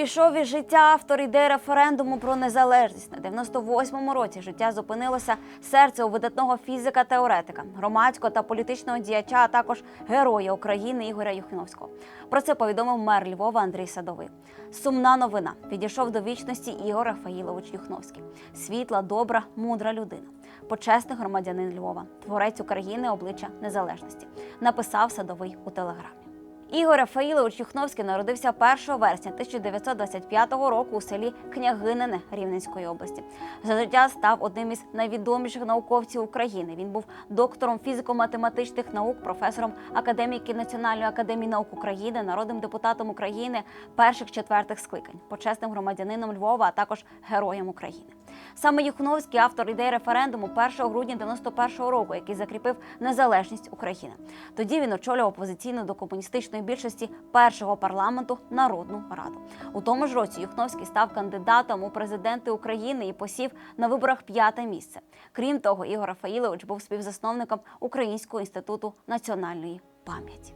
Пішов із життя автор ідеї референдуму про незалежність. На 98-му році життя зупинилося серце у видатного фізика-теоретика, громадського та політичного діяча, а також героя України Ігоря Юхновського. Про це повідомив мер Львова Андрій Садовий. Сумна новина. Підійшов до вічності Ігор Рафаїлович Юхновський. Світла, добра, мудра людина. Почесний громадянин Львова, творець України обличчя незалежності. Написав садовий у телеграмі. Ігор Рафаїлович Юхновський народився 1 вересня 1925 року у селі Княгинине Рівненської області. За життя став одним із найвідоміших науковців України. Він був доктором фізико-математичних наук, професором академіки Національної академії наук України, народним депутатом України перших четвертих скликань, почесним громадянином Львова, а також героєм України. Саме Юхновський автор ідеї референдуму 1 грудня 91-го року, який закріпив незалежність України. Тоді він очолював опозиційну до комуністичної більшості першого парламенту Народну Раду. У тому ж році Юхновський став кандидатом у президенти України і посів на виборах п'яте місце. Крім того, Ігор Рафаїлович був співзасновником Українського інституту національної пам'яті.